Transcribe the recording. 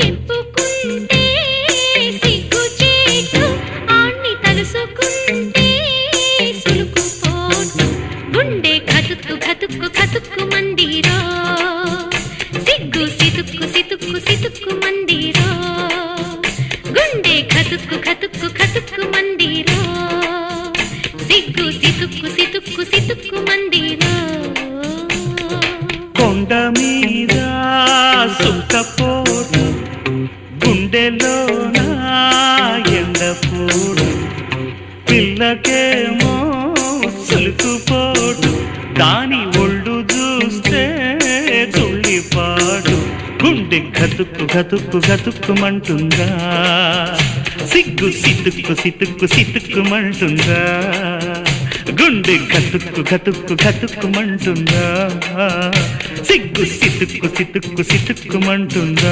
చెప్పుకుంటే సిగ్గు చేటు ఆణ్ణి తలుసుకుంటే సులుకు పోటు. గుండె కతుక్కు కతుక్కు కతుక్కు మందిరో. సిగ్గు సితుక్కు సితుక్కు సితుక్కు మందిరో. గుండె కతుక్కు కతుక్కు కతుక్కు మందిరో. సిగ్గు సితుక్కు సితుక్కు సితుక్కు మందిరో. కొండ మీద గుండెలోన ఎండపూడు పిల్లకేమో సులుకుపోడు దాని ఒళ్ళు చూస్తే తుళ్ళిపాడు. గుండె గతుక్కు గతుక్కు గతుక్కుమంటుందా? సిగ్గు సితుక్కు సితుక్కు సితుక్కుమంటుందా? గుండె గతుక్కు గతుక్కు గతుక్కుమంటుందా? సిగ్గు సితుక్కు సితుక్కు సితుక్కుమంటుందా?